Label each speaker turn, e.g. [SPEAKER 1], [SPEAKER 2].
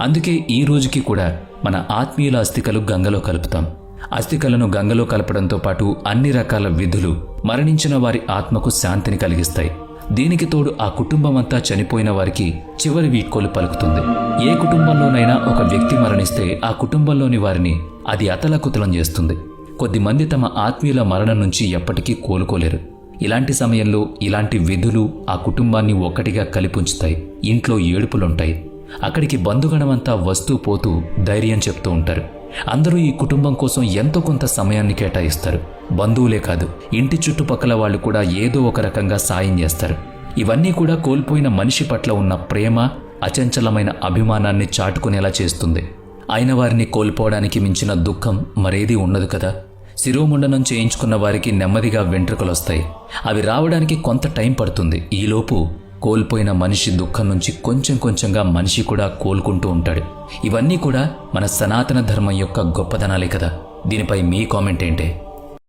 [SPEAKER 1] అందుకే ఈ రోజుకి కూడా మన ఆత్మీయుల అస్థికలు గంగలో కలుపుతాం. అస్థికలను గంగలో కలపడంతో పాటు అన్ని రకాల విధులు మరణించిన వారి ఆత్మకు శాంతిని కలిగిస్తాయి. దీనికి తోడు ఆ కుటుంబం అంతా చనిపోయిన వారికి చివరి వీడ్కోలు పలుకుతుంది. ఏ కుటుంబంలోనైనా ఒక వ్యక్తి మరణిస్తే ఆ కుటుంబంలోని వారిని అది అతలకుతలం చేస్తుంది. కొద్దిమంది తమ ఆత్మీయుల మరణం నుంచి ఎప్పటికీ కోలుకోలేరు. ఇలాంటి సమయంలో ఇలాంటి విధులు ఆ కుటుంబాన్ని ఒక్కటిగా కలిపుంచుతాయి ఇంట్లో ఏడుపులుంటాయి. అక్కడికి బంధుగణమంతా వస్తూ పోతూ ధైర్యం చెప్తూ ఉంటారు. అందరూ ఈ కుటుంబం కోసం ఎంతో కొంత సమయాన్ని కేటాయిస్తారు. బంధువులే కాదు ఇంటి చుట్టుపక్కల వాళ్ళు కూడా ఏదో ఒక రకంగా సాయం చేస్తారు. ఇవన్నీ కూడా కోల్పోయిన మనిషి పట్ల ఉన్న ప్రేమ అచంచలమైన అభిమానాన్ని చాటుకునేలా చేస్తుంది. అయిన వారిని కోల్పోవడానికి మించిన దుఃఖం మరేదీ ఉండదు కదా. శిరోముండనం చేయించుకున్న వారికి నెమ్మదిగా వెంట్రుకలొస్తాయి. అవి రావడానికి కొంత టైం పడుతుంది. ఈలోపు కోల్పోయిన మనిషి దుఃఖం నుంచి కొంచెం కొంచెంగా మనిషి కూడా కోలుకుంటూ ఉంటాడు. ఇవన్నీ కూడా మన సనాతన ధర్మం యొక్క గొప్పదనాలే కదా. దీనిపై మీ కామెంట్ ఏంటే?